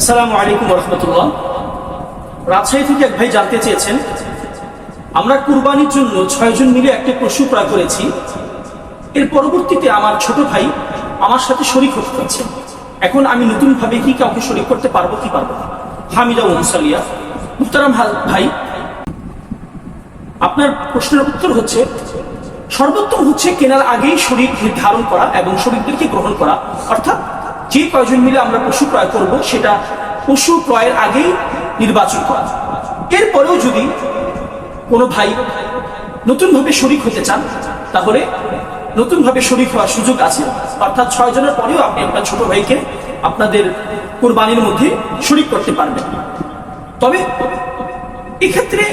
আসসালামু আলাইকুম রহমতুল্লাহ রাজশাহী থেকে এক ভাই জানতে চেয়েছেন, আমরা কুরবানির জন্য ছয়জন মিলে একটা পশু ক্রয় করেছি। এর পরবর্তীতে আমার ছোট ভাই আমার সাথে শরিক হতে চাচ্ছে এখন আমি নতুন ভাবে কি কাউকে শরিক করতে পারব, কি পারব হামিদা মুসালিয়া মুক্তারাম ভাই, আপনার প্রশ্নের উত্তর হচ্ছে, সর্বোত্তম হচ্ছে কেনার আগেই শরীর নির্ধারণ করা এবং শরীরদেরকে গ্রহণ করা। অর্থাৎ যে কয়জন মিলে আমরা পশু ক্রয় করব, সেটা পশু ক্রয়ের আগেই নির্বাচন করা এরপরেও যদি কোনো ভাই নতুনভাবে শরিক হতে চান, তাহলে নতুনভাবে শরিক হওয়ার সুযোগ আছে। অর্থাৎ ছয় জনের পরেও আপনি আপনার ছোট ভাইকে আপনাদের কোরবানির মধ্যে শরিক করতে পারবেন। তবে এক্ষেত্রে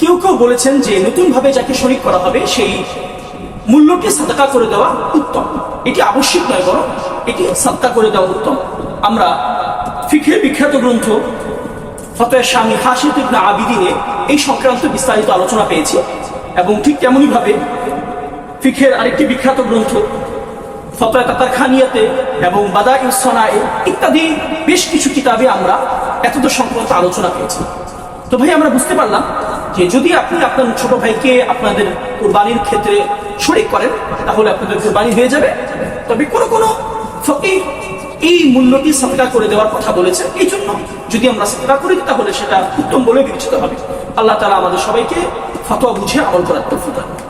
কেউ কেউ বলেছেন যে নতুন ভাবে যাকে শরিক করা হবে, সেই মূল্যকে সাদকা করে দেওয়া উত্তম। এটি আবশ্যিক নয় বরং এটি সত্তা করে দেওয়া উত্তম। আমরা ফিখের বিখ্যাত গ্রন্থ ফতোয়া স্বামী হাসিদ ইবনে আবিদিনে এই সংক্রান্ত বিস্তারিত আলোচনা পেয়েছি এবং ঠিক তেমনই ভাবে ফিখের আরেকটি বিখ্যাত গ্রন্থ ফতোয়া কাতার খানিয়াতে এবং বাদা ইউসনায়ে ইত্যাদি বেশ কিছু কিতাবে আমরা এতদ সংক্রান্ত আলোচনা পেয়েছি। তো ভাই, আমরা বুঝতে পারলাম যে যদি আপনি আপনার ছোট ভাইকে আপনাদের কোরবানির ক্ষেত্রে শরিক করেন, তাহলে আপনাদের কোরবানি হয়ে যাবে। তবে কোনো কোনো এই মূল্যটি সাদকা করে দেওয়ার কথা বলেছেন এই জন্য যদি আমরা সাদকা করি, তাহলে সেটা উত্তম বলে বিবেচিত হবে আল্লাহ তালা আমাদের সবাইকে ফতোয়া বুঝে আমল করার তৌফিক দান করুন।